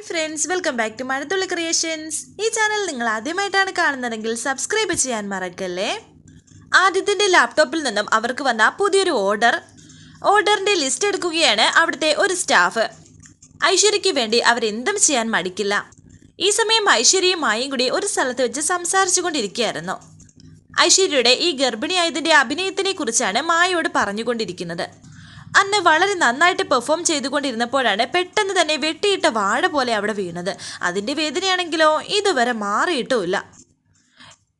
Hi friends welcome back to Mazhathulli creations. ഈ channel നിങ്ങൾ ആദ്യമായിട്ടാണ് കാണുന്നതെങ്കിൽ സബ്സ്ക്രൈബ് ചെയ്യാൻ മറക്കല്ലേ? ആദ്യത്തിന്റെ ലാപ്ടോപ്പിൽ നിന്നും അവർക്ക് വന്ന പുതിയൊരു ഓർഡർ. ഓർഡറിന്റെ ലിസ്റ്റ് എടുക്കുകയാണ് അവിടുത്തെ ഒരു സ്റ്റാഫ്. ഐശ്വര്യയ്ക്ക് വേണ്ടി അവരെന്തും ചെയ്യാൻ മടിക്കില്ല. ഈ സമയം ഐശ്വര്യയും മായും കൂടി ഒരു സ്ഥലത്ത് വെച്ച് സംസാരിച്ചു കൊണ്ടിരിക്കുകയായിരുന്നു ഐശ്വര്യയുടെ ഈ ഗർഭിണിയായതിന്റെ അഭിനയത്തിനെ കുറിച്ചാണ് മായയോട് പറഞ്ഞുകൊണ്ടിരിക്കുന്നത്. അന്ന് വളരെ നന്നായിട്ട് പെർഫോം ചെയ്തുകൊണ്ടിരുന്നപ്പോഴാണ് പെട്ടെന്ന് തന്നെ വെട്ടിയിട്ട വാഴ പോലെ അവിടെ വീണത്. അതിന്റെ വേദനയാണെങ്കിലോ? ഇതുവരെ മാറിയിട്ടുമില്ല.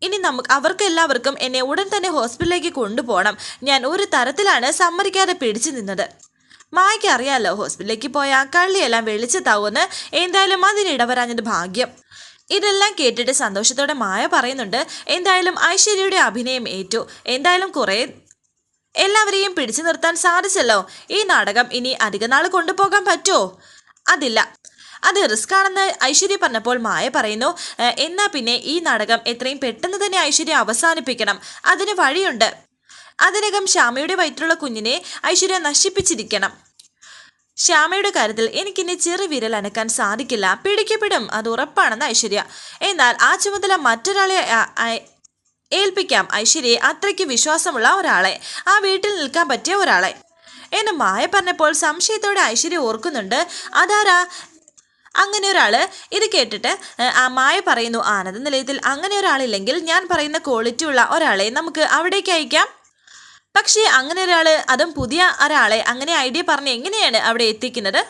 ഇനി നമുക്ക് അവർക്ക് എല്ലാവർക്കും എന്നെ ഉടൻ തന്നെ ഹോസ്പിറ്റലിലേക്ക് കൊണ്ടുപോകണം. ഞാൻ ഒരു തരത്തിലാണ് സമ്മതിക്കാതെ പിടിച്ചു നിന്നത്. മായ്ക്ക് അറിയാമല്ലോ ഹോസ്പിറ്റലിലേക്ക് പോയാൽ കള്ളിയെല്ലാം വെളിച്ചത്താവുമെന്ന് എന്തായാലും അതിനിടവരാഞ്ഞത് ഭാഗ്യം. ഇതെല്ലാം കേട്ടിട്ട് സന്തോഷത്തോടെ മായ പറയുന്നുണ്ട് എന്തായാലും ഐശ്വര്യയുടെ അഭിനയം ഏറ്റു. എന്തായാലും കുറേ എല്ലാവരെയും പിടിച്ചു നിർത്താൻ സാധിച്ചല്ലോ. ഈ നാടകം ഇനി അധിക നാൾ കൊണ്ടുപോകാൻ പറ്റുമോ അതില്ല. അത് റിസ്ക് ആണെന്ന് ഐശ്വര്യ പറഞ്ഞപ്പോൾ മായ പറയുന്നു എന്നാ പിന്നെ ഈ നാടകം എത്രയും പെട്ടെന്ന് തന്നെ ഐശ്വര്യ അവസാനിപ്പിക്കണം. അതിന് വഴിയുണ്ട്. അതിനകം ശ്യാമയുടെ വയറ്റിലുള്ള കുഞ്ഞിനെ ഐശ്വര്യ നശിപ്പിച്ചിരിക്കണം. ശ്യാമയുടെ കാര്യത്തിൽ എനിക്കിനി ചെറു വിരൽ അനക്കാൻ സാധിക്കില്ല. പിടിക്കപ്പെടും. അത് ഉറപ്പാണെന്ന് ഐശ്വര്യ. എന്നാൽ ആ ചുമതല മറ്റൊരാളെ ഏൽപ്പിക്കാം ഐശ്വര്യയെ അത്രയ്ക്ക് വിശ്വാസമുള്ള ഒരാളെ. ആ വീട്ടിൽ നിൽക്കാൻ പറ്റിയ ഒരാളെ. എന്ന് മായ പറഞ്ഞപ്പോൾ സംശയത്തോടെ ഐശ്വര്യ ഓർക്കുന്നുണ്ട്. അതാരാ? അങ്ങനെ ഒരാൾ. ഇത് കേട്ടിട്ട് ആ മായ പറയുന്നു ആനന്ദ നിലയത്തിൽ അങ്ങനെ ഒരാളില്ലെങ്കിൽ ഞാൻ പറയുന്ന ക്വാളിറ്റി ഉള്ള ഒരാളെ നമുക്ക് അവിടേക്ക് അയക്കാം. പക്ഷേ അങ്ങനെ ഒരാൾ അതും പുതിയ ഒരാളെ അങ്ങനെ ഐഡിയ പറഞ്ഞ് എങ്ങനെയാണ് അവിടെ എത്തിക്കുന്നത്?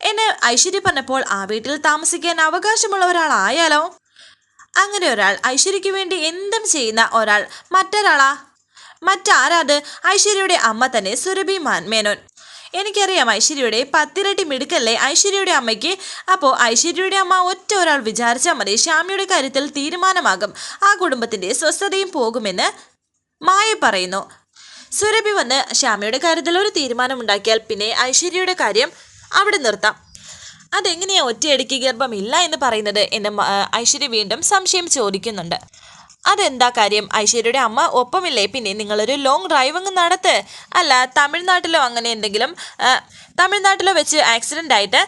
എന്നെ ഐശ്വര്യ പറഞ്ഞപ്പോൾ ആ വീട്ടിൽ താമസിക്കാൻ അവകാശമുള്ള ഒരാളായാലോ? അങ്ങനെ ഒരാൾ ഐശ്വര്യയ്ക്ക് വേണ്ടി എന്തും ചെയ്യുന്ന ഒരാൾ മറ്റൊരാളാ? മറ്റാരാത്? ഐശ്വര്യയുടെ അമ്മ തന്നെ സുരഭി മാൻ മേനോൻ. എനിക്കറിയാം ഐശ്വര്യയുടെ പത്തിരട്ടി മിടുക്കല്ലേ ഐശ്വര്യയുടെ അമ്മയ്ക്ക്. അപ്പോൾ ഐശ്വര്യയുടെ അമ്മ ഒറ്റ ഒരാൾ വിചാരിച്ചാൽ മതി ശ്യാമിയുടെ കാര്യത്തിൽ തീരുമാനമാകും. ആ കുടുംബത്തിന്റെ സ്വസ്ഥതയും പോകുമെന്ന് മായ പറയുന്നു. സുരഭി വന്ന് ശ്യാമയുടെ കാര്യത്തിൽ ഒരു തീരുമാനമുണ്ടാക്കിയാൽ പിന്നെ ഐശ്വര്യയുടെ കാര്യം അവിടെ നിർത്താം. അതെങ്ങനെയാ ഒറ്റയടിക്ക് ഗർഭമില്ല എന്ന് പറയുന്നത് എന്ന് ഐശ്വര്യ വീണ്ടും സംശയം ചോദിക്കുന്നുണ്ട്. അതെന്താ കാര്യം? ഐശ്വര്യയുടെ അമ്മ ഒപ്പമില്ലേ? പിന്നെ നിങ്ങളൊരു ലോങ് ഡ്രൈവിംഗ് നടത്ത്. അല്ല തമിഴ്നാട്ടിലോ അങ്ങനെ എന്തെങ്കിലും തമിഴ്നാട്ടിലോ വെച്ച് ആക്സിഡന്റ് ആയിട്ട്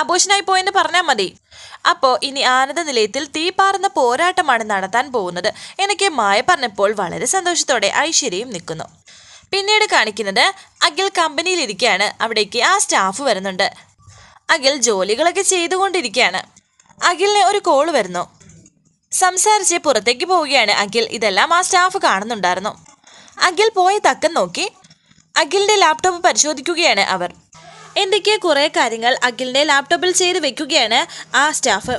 അബോഷനായി പോയെന്ന് പറഞ്ഞാൽ മതി. അപ്പോൾ ഇനി ആനന്ദ നിലയത്തിൽ തീ പാറുന്ന പോരാട്ടമാണ് നടത്താൻ പോകുന്നത്. എനിക്ക് മായ പറഞ്ഞപ്പോൾ വളരെ സന്തോഷത്തോടെ ഐശ്വര്യയും നിൽക്കുന്നു. പിന്നീട് കാണിക്കുന്നത് അഖിൽ കമ്പനിയിലിരിക്കുകയാണ് അവിടേക്ക് ആ സ്റ്റാഫ് വരുന്നുണ്ട്. അഖിൽ ജോലികളൊക്കെ ചെയ്തുകൊണ്ടിരിക്കുകയാണ്. അഖിലിന് ഒരു കോൾ വരുന്നു. സംസാരിച്ച് പുറത്തേക്ക് പോവുകയാണ് അഖിൽ. ഇതെല്ലാം ആ സ്റ്റാഫ് കാണുന്നുണ്ടായിരുന്നു. അഖിൽ പോയ തക്കം നോക്കി. അഖിലിന്റെ ലാപ്ടോപ്പ് പരിശോധിക്കുകയാണ് അവർ. എന്തൊക്കെ കുറേ കാര്യങ്ങൾ അഖിലിന്റെ ലാപ്ടോപ്പിൽ ചെയ്ത് വെക്കുകയാണ് ആ സ്റ്റാഫ്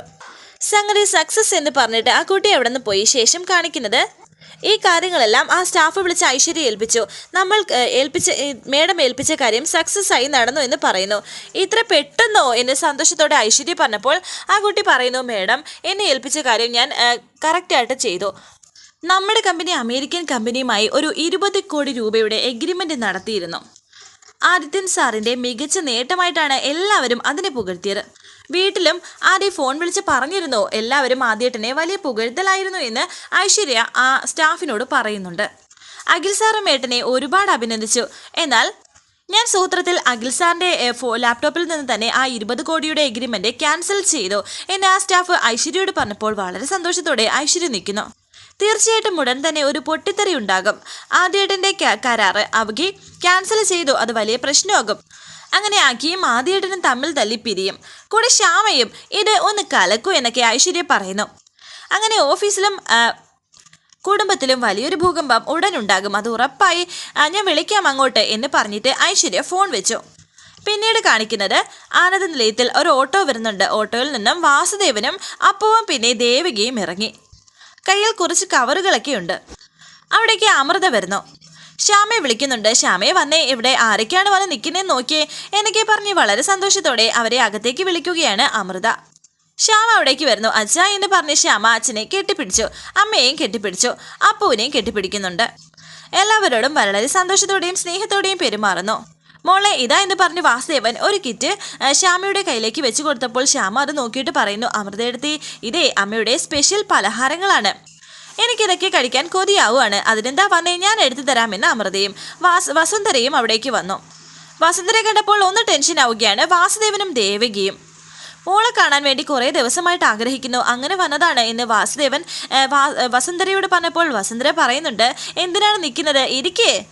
സംഗതി സക്സസ് എന്ന് പറഞ്ഞിട്ട് ആ കുട്ടി എവിടെ നിന്ന് പോയി? ശേഷം കാണിക്കുന്നത് ഈ കാര്യങ്ങളെല്ലാം ആ സ്റ്റാഫ് വിളിച്ച് ഐശ്വര്യ ഏൽപ്പിച്ചു. നമ്മൾ ഏൽപ്പിച്ച മേഡം ഏൽപ്പിച്ച കാര്യം സക്സസ് ആയി നടന്നു എന്ന് പറയുന്നു. ഇത്ര പെട്ടെന്നോ എന്ന് സന്തോഷത്തോടെ ഐശ്വര്യ പറഞ്ഞപ്പോൾ ആ കുട്ടി പറയുന്നു മേഡം എന്നെ ഏൽപ്പിച്ച കാര്യം ഞാൻ കറക്റ്റായിട്ട് ചെയ്തു. നമ്മുടെ കമ്പനി അമേരിക്കൻ കമ്പനിയുമായി ഒരു ഇരുപത് കോടി രൂപയുടെ എഗ്രിമെന്റ് നടത്തിയിരുന്നു. ആദിത്യൻ സാറിന്റെ മികച്ച നേട്ടമായിട്ടാണ് എല്ലാവരും അതിനെ പുകഴ്ത്തിയത്. വീട്ടിലും ആദ്യം ഫോൺ വിളിച്ച് പറഞ്ഞിരുന്നു. എല്ലാവരും ആദ്യേട്ടനെ വലിയ പുകഴ്ത്തലായിരുന്നു എന്ന് ഐശ്വര്യ ആ സ്റ്റാഫിനോട് പറയുന്നുണ്ട്. അഖിൽ സാറും ഏട്ടനെ ഒരുപാട് അഭിനന്ദിച്ചു. എന്നാൽ ഞാൻ സൂത്രത്തിൽ അഖിൽ സാറിന്റെ ഫോ ലാപ്ടോപ്പിൽ നിന്ന് തന്നെ ആ ഇരുപത് കോടിയുടെ എഗ്രിമെന്റ് ക്യാൻസൽ ചെയ്തു എന്ന് ആ സ്റ്റാഫ് ഐശ്വര്യയോട് പറഞ്ഞപ്പോൾ വളരെ സന്തോഷത്തോടെ ഐശ്വര്യ നിൽക്കുന്നു. തീർച്ചയായിട്ടും ഉടൻ തന്നെ ഒരു പൊട്ടിത്തെറി ഉണ്ടാകും. ആദ്യേട്ടന്റെ ക- കരാറ് അവകി ക്യാൻസൽ ചെയ്തു. അത് വലിയ പ്രശ്നമാകും. അങ്ങനെ അഖിയും ആദ്യേട്ടനും തമ്മിൽ തല്ലി പിരിയും കൂടെ ശ്യാമയും ഇത് ഒന്ന് കലക്കൂ എന്നൊക്കെ ഐശ്വര്യ പറയുന്നു. അങ്ങനെ ഓഫീസിലും കുടുംബത്തിലും വലിയൊരു ഭൂകമ്പം ഉടനുണ്ടാകും. അത് ഉറപ്പായി ഞാൻ വിളിക്കാം അങ്ങോട്ട് എന്ന് പറഞ്ഞിട്ട് ഐശ്വര്യ ഫോൺ വെച്ചു. പിന്നീട് കാണിക്കുന്നത് ആനന്ദ നിലയത്തിൽ ഒരു ഓട്ടോ വരുന്നുണ്ട്. ഓട്ടോയിൽ നിന്നും വാസുദേവനും അപ്പവും പിന്നെ ദേവികയും ഇറങ്ങി. കയ്യിൽ കുറച്ച് കവറുകളൊക്കെ ഉണ്ട് അവിടേക്ക് അമൃത വരുന്നു. ശ്യാമയെ വിളിക്കുന്നുണ്ട്. ശ്യാമയെ വന്നേ. ഇവിടെ ആരൊക്കെയാണ് വന്ന് നിൽക്കുന്നതെന്ന് നോക്കിയേ. എന്നൊക്കെ പറഞ്ഞ് വളരെ സന്തോഷത്തോടെ അവരെ അകത്തേക്ക് വിളിക്കുകയാണ് അമൃത. ശ്യാമ അവിടേക്ക് വരുന്നു. അച്ഛ എന്ന് പറഞ്ഞ് ശ്യാമ അച്ഛനെ കെട്ടിപ്പിടിച്ചു. അമ്മയെയും കെട്ടിപ്പിടിച്ചു. അപ്പുവിനെയും കെട്ടിപ്പിടിക്കുന്നുണ്ട്. എല്ലാവരോടും വളരെ സന്തോഷത്തോടെയും സ്നേഹത്തോടെയും പെരുമാറുന്നു. മോളെ ഇതാ എന്ന് പറഞ്ഞ് വാസുദേവൻ ഒരു കിറ്റ് ശ്യാമയുടെ കയ്യിലേക്ക് വെച്ച് കൊടുത്തപ്പോൾ ശ്യാമ അത് നോക്കിയിട്ട് പറയുന്നു അമൃതയെടുത്തി ഇതേ അമ്മയുടെ സ്പെഷ്യൽ പലഹാരങ്ങളാണ്. എനിക്കിതൊക്കെ കഴിക്കാൻ കൊതിയാവുകയാണ്. അതിനെന്താ വന്നേ ഞാൻ എടുത്തു തരാമെന്ന് അമൃതയും വാസ് വസുന്ധരയും അവിടേക്ക് വന്നു. വസുന്ധരയെ കണ്ടപ്പോൾ ഒന്ന് ടെൻഷൻ ആവുകയാണ്. വാസുദേവനും ദേവകിയും. മോളെ കാണാൻ വേണ്ടി കുറേ ദിവസമായിട്ട് ആഗ്രഹിക്കുന്നു. അങ്ങനെ വന്നതാണ് എന്ന് വാസുദേവൻ വസുന്ധരയോട് പറഞ്ഞപ്പോൾ വസുന്ധര പറയുന്നുണ്ട് എന്തിനാണ് നിൽക്കുന്നത്? ഇരിക്കേ.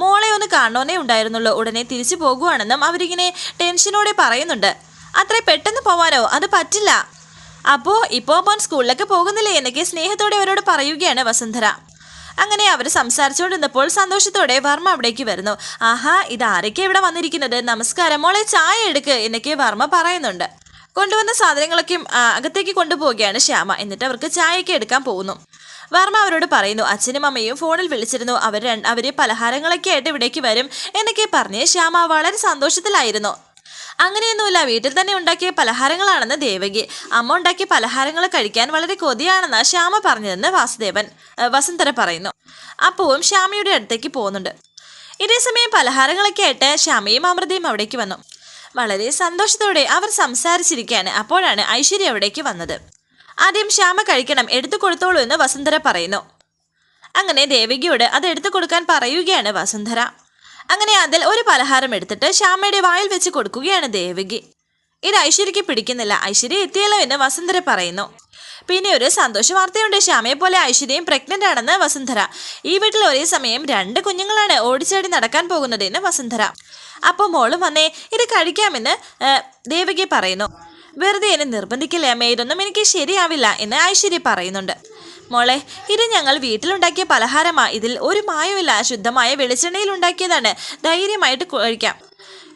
മോളെ ഒന്ന് കാണണമെന്നേ ഉണ്ടായിരുന്നുള്ളൂ. ഉടനെ തിരിച്ചു പോകുവാണെന്നും അവരിങ്ങനെ ടെൻഷനോടെ പറയുന്നുണ്ട്. അത്ര പെട്ടെന്ന് പോവാനോ? അത് പറ്റില്ല. അപ്പോ ഇപ്പോ മോൻ സ്കൂളിലൊക്കെ പോകുന്നില്ലേ എന്നൊക്കെ സ്നേഹത്തോടെ അവരോട് പറയുകയാണ് വസുന്ധര. അങ്ങനെ അവർ സംസാരിച്ചുകൊണ്ടിരുന്നപ്പോൾ സന്തോഷത്തോടെ വർമ്മ അവിടേക്ക് വരുന്നു. ആഹാ ഇത് ആരൊക്കെ ഇവിടെ വന്നിരിക്കുന്നത്? നമസ്കാരം മോളെ ചായ എടുക്ക് എന്നൊക്കെ വർമ്മ പറയുന്നുണ്ട്. കൊണ്ടുവന്ന സാധനങ്ങളൊക്കെ അകത്തേക്ക് കൊണ്ടുപോവുകയാണ് ശ്യാമ. എന്നിട്ട് അവർക്ക് ചായയൊക്കെ എടുക്കാൻ പോകുന്നു. വർമ്മ അവരോട് പറയുന്നു അച്ഛനും അമ്മയും ഫോണിൽ വിളിച്ചിരുന്നു. അവർ അവർ പലഹാരങ്ങളൊക്കെ ആയിട്ട് ഇവിടേക്ക് വരും എന്നൊക്കെ പറഞ്ഞ് ശ്യാമ വളരെ സന്തോഷത്തിലായിരുന്നു. അങ്ങനെയൊന്നുമില്ല. വീട്ടിൽ തന്നെ ഉണ്ടാക്കിയ പലഹാരങ്ങളാണെന്ന് ദേവകി. അമ്മ ഉണ്ടാക്കിയ പലഹാരങ്ങൾ കഴിക്കാൻ വളരെ കൊതിയാണെന്ന് ശ്യാമ പറഞ്ഞതെന്ന് വാസുദേവൻ വസുന്ധര പറയുന്നു. അപ്പവും ശ്യാമയുടെ അടുത്തേക്ക് പോകുന്നുണ്ട്. ഇതേ സമയം പലഹാരങ്ങളൊക്കെ ആയിട്ട് ശ്യാമയും അമൃതയും അവിടേക്ക് വന്നു. വളരെ സന്തോഷത്തോടെ അവർ സംസാരിച്ചിരിക്കുകയാണ് അപ്പോഴാണ് ഐശ്വര്യ അവിടേക്ക് വന്നത്. ആദ്യം ശ്യാമ കഴിക്കണം എടുത്തു കൊടുത്തോളൂ എന്ന് വസുന്ധര പറയുന്നു. അങ്ങനെ ദേവികയോട് അത് എടുത്തു കൊടുക്കാൻ പറയുകയാണ് വസുന്ധര. അങ്ങനെ അതിൽ ഒരു പലഹാരം എടുത്തിട്ട് ശ്യാമയുടെ വായിൽ വെച്ച് കൊടുക്കുകയാണ് ദേവകി. ഇത് ഐശ്വര്യക്ക് പിടിക്കുന്നില്ല. ഐശ്വര്യ എത്തിയല്ലോ എന്ന് വസുന്ധര പറയുന്നു. പിന്നെ ഒരു സന്തോഷ വാർത്തയുണ്ട്. ശ്യാമയെ പോലെ ഐശ്വര്യയും പ്രഗ്നന്റ് ആണെന്ന് വസുന്ധര. ഈ വീട്ടിൽ ഒരേ സമയം രണ്ട് കുഞ്ഞുങ്ങളാണ് ഓടിച്ചാടി നടക്കാൻ പോകുന്നത് എന്ന് വസുന്ധര. അപ്പോൾ മോളും വന്നേ ഇത് കഴിക്കാമെന്ന് ദേവകി പറയുന്നു. വെറുതെ എന്നെ നിർബന്ധിക്കില്ലേ അമ്മേ? ഇതൊന്നും എനിക്ക് ശരിയാവില്ല എന്ന് ഐശ്വര്യ പറയുന്നുണ്ട്. മോളെ ഇത് ഞങ്ങൾ വീട്ടിലുണ്ടാക്കിയ പലഹാരമാ. ഇതിൽ ഒരു മായമില്ല. ശുദ്ധമായ വെളിച്ചെണ്ണയിൽ ഉണ്ടാക്കിയതാണ്. ധൈര്യമായിട്ട് കഴിക്കാം.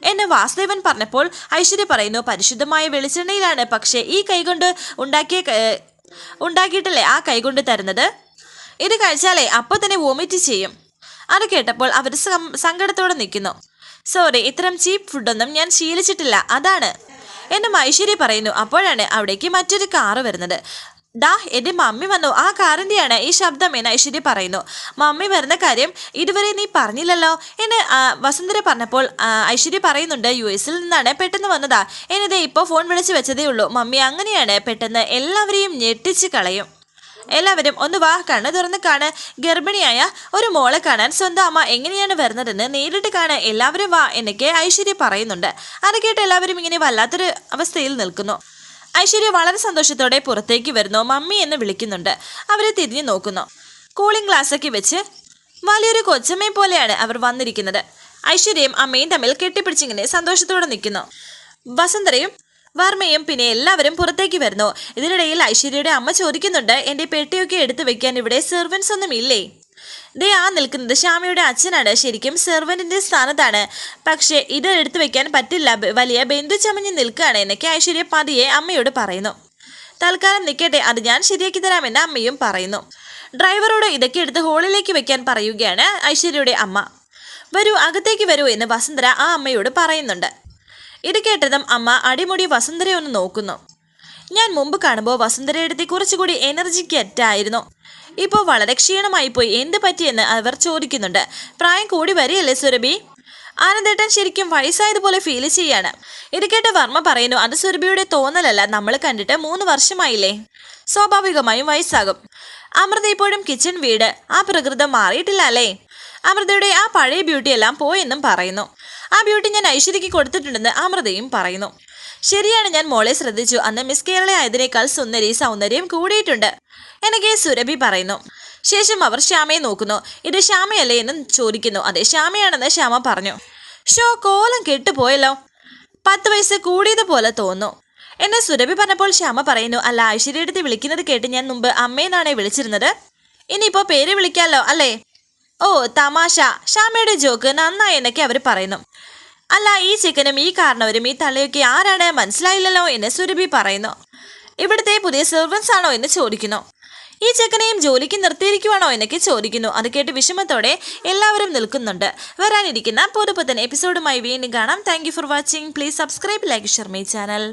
എന്നെ വാസുദേവൻ പറഞ്ഞപ്പോൾ ഐശ്വര്യ പറയുന്നു പരിശുദ്ധമായ വെളിച്ചെണ്ണയിലാണ്. പക്ഷേ ഈ കൈകൊണ്ട് ഉണ്ടാക്കിയ ഉണ്ടാക്കിയിട്ടല്ലേ ആ കൈകൊണ്ട് തരുന്നത്? ഇത് കഴിച്ചാലേ അപ്പോൾ തന്നെ വോമിറ്റ് ചെയ്യും. അത് കേട്ടപ്പോൾ അവർ സങ്കടത്തോടെ നിൽക്കുന്നു. സോറി ഇത്തരം ചീപ്പ് ഫുഡൊന്നും ഞാൻ ശീലിച്ചിട്ടില്ല. അതാണ്. എന്നും ഐശ്വര്യ പറയുന്നു. അപ്പോഴാണ് അവിടേക്ക് മറ്റൊരു കാറ് വരുന്നത്. ദാ എന്റെ മമ്മി വന്നു. ആ കാറിന്റെയാണ് ഈ ശബ്ദം എന്ന് ഐശ്വര്യ പറയുന്നു. മമ്മി വരുന്ന കാര്യം ഇതുവരെ നീ പറഞ്ഞില്ലല്ലോ എന്ന് വസുന്ധര പറഞ്ഞപ്പോൾ ഐശ്വര്യ പറയുന്നുണ്ട് യു എസിൽ നിന്നാണ് പെട്ടെന്ന് വന്നതാ. എന്നിത് ഇപ്പോൾ ഫോൺ വിളിച്ച് വെച്ചതേ ഉള്ളൂ. മമ്മി അങ്ങനെയാണ് പെട്ടെന്ന് എല്ലാവരെയും ഞെട്ടിച്ച് കളയും. എല്ലാവരും ഒന്ന് വാ കണ്ണ് തുറന്ന് കാണ്. ഗർഭിണിയായ ഒരു മോളെ കാണാൻ സ്വന്തം അമ്മ എങ്ങനെയാണ് വരുന്നതെന്ന് നേരിട്ട് കാണ്. എല്ലാവരും വാ എന്നൊക്കെ ഐശ്വര്യ പറയുന്നുണ്ട്. അത് കേട്ട് എല്ലാവരും ഇങ്ങനെ വല്ലാത്തൊരു അവസ്ഥയിൽ നിൽക്കുന്നു. ഐശ്വര്യ വളരെ സന്തോഷത്തോടെ പുറത്തേക്ക് വരുന്നു. മമ്മി എന്ന് വിളിക്കുന്നുണ്ട്. അവരെ തിരിഞ്ഞു നോക്കുന്നു. കൂളിംഗ് ഗ്ലാസ്സൊക്കെ വെച്ച് വലിയൊരു കൊച്ചമ്മയെ പോലെയാണ് അവർ വന്നിരിക്കുന്നത്. ഐശ്വര്യയും അമ്മയും തമ്മിൽ കെട്ടിപ്പിടിച്ചിങ്ങനെ സന്തോഷത്തോടെ നിൽക്കുന്നു. വസന്തരയും വർമ്മയും പിന്നെ എല്ലാവരും പുറത്തേക്ക് വരുന്നു. ഇതിനിടയിൽ ഐശ്വര്യയുടെ അമ്മ ചോദിക്കുന്നുണ്ട് എന്റെ പെട്ടിയൊക്കെ എടുത്തു വെക്കാൻ ഇവിടെ സെർവൻസ് ഒന്നും ഇല്ലേ ദേ ആ നിൽക്കുന്നത് ശ്യാമയുടെ അച്ഛനാണ്. ശരിക്കും സെർവന്റിന്റെ സ്ഥാനത്താണ്. പക്ഷേ ഇത് എടുത്തു വെക്കാൻ പറ്റില്ല. വലിയ ബന്ധു ചമഞ്ഞ് നിൽക്കുകയാണ് എന്നൊക്കെ ഐശ്വര്യ പതിയെ അമ്മയോട് പറയുന്നു. തൽക്കാലം നിൽക്കട്ടെ അത് ഞാൻ ശരിയാക്കി തരാമെന്ന് അമ്മയും പറയുന്നു. ഡ്രൈവറോട് ഇതൊക്കെ എടുത്ത് ഹോളിലേക്ക് വെക്കാൻ പറയുകയാണ് ഐശ്വര്യയുടെ അമ്മ. വരൂ അകത്തേക്ക് വരൂ എന്ന് വസുന്ധര ആ അമ്മയോട് പറയുന്നുണ്ട്. ഇത് കേട്ടതും അമ്മ അടിമുടി വസുന്ധരയൊന്ന് നോക്കുന്നു. ഞാൻ മുമ്പ് കാണുമ്പോൾ വസുന്ധരയുടെ കുറച്ചുകൂടി എനർജിക്ക് അറ്റായിരുന്നു ഇപ്പോൾ വളരെ ക്ഷീണമായി പോയി എന്ത് പറ്റിയെന്ന് അവർ ചോദിക്കുന്നുണ്ട്. പ്രായം കൂടി വരികയല്ലേ സുരഭി? ആനന്ദേട്ടൻ ശരിക്കും വയസ്സായതുപോലെ ഫീൽ ചെയ്യാണ്. ഇത് കേട്ട് വർമ്മ പറയുന്നു അത് സുരഭിയുടെ തോന്നലല്ല. നമ്മൾ കണ്ടിട്ട് മൂന്ന് വർഷമായില്ലേ? സ്വാഭാവികമായും വയസ്സാകും. അമൃത ഇപ്പോഴും കിച്ചൺ വീട്. ആ പ്രകൃതം മാറിയിട്ടില്ല അല്ലേ? അമൃതയുടെ ആ പഴയ ബ്യൂട്ടി എല്ലാം പോയെന്നും പറയുന്നു. ആ ബ്യൂട്ടി ഞാൻ ഐശ്വര്യയ്ക്ക് കൊടുത്തിട്ടുണ്ടെന്ന് അമൃതയും പറയുന്നു. ശരിയാണ് ഞാൻ മോളെ ശ്രദ്ധിച്ചു. അന്ന് മിസ് കേരള ആയതിനേക്കാൾ സുന്ദരി സൗന്ദര്യം കൂടിയിട്ടുണ്ട്. എനിക്ക് സുരഭി പറയുന്നു. ശേഷം അവർ ശ്യാമയെ നോക്കുന്നു. ഇത് ശ്യാമയല്ലേ എന്ന് ചോദിക്കുന്നു. അതെ ശ്യാമയാണെന്ന് ശ്യാമ പറഞ്ഞു. ഷോ കോലം കെട്ടുപോയല്ലോ. പത്ത് വയസ്സ് കൂടിയതുപോലെ തോന്നുന്നു. എന്നെ സുരഭി പറഞ്ഞപ്പോൾ ശ്യാമ പറയുന്നു അല്ല ഐശ്വര്യടുത്ത് വിളിക്കുന്നത് കേട്ട് ഞാൻ മുമ്പ് അമ്മയെന്നാണേ വിളിച്ചിരുന്നത്. ഇനിയിപ്പോ പേര് വിളിക്കാമല്ലോ അല്ലേ? ഓ തമാശ. ശ്യാമയുടെ ജോക്ക് നന്നായി എന്നൊക്കെ അവർ പറയുന്നു. അല്ല ഈ ചിക്കനും ഈ കാരണവരും ഈ തള്ളയൊക്കെ ആരാണ്? മനസ്സിലായില്ലല്ലോ എന്ന് സുരഭി പറയുന്നു. ഇവിടുത്തെ പുതിയ സെർവൻസ് ആണോ? എന്ന് ചോദിക്കുന്നു. ഈ ചെക്കനെയും ജോലിക്ക് നിർത്തിയിരിക്കുവാണോ എന്നൊക്കെ ചോദിക്കുന്നു. അത് കേട്ട് വിഷമത്തോടെ എല്ലാവരും നിൽക്കുന്നുണ്ട്. വരാനിരിക്കുന്ന പുതുപുത്തൻ എപ്പിസോഡുമായി വീണ്ടും കാണാം. Thank for watching please subscribe like share my channel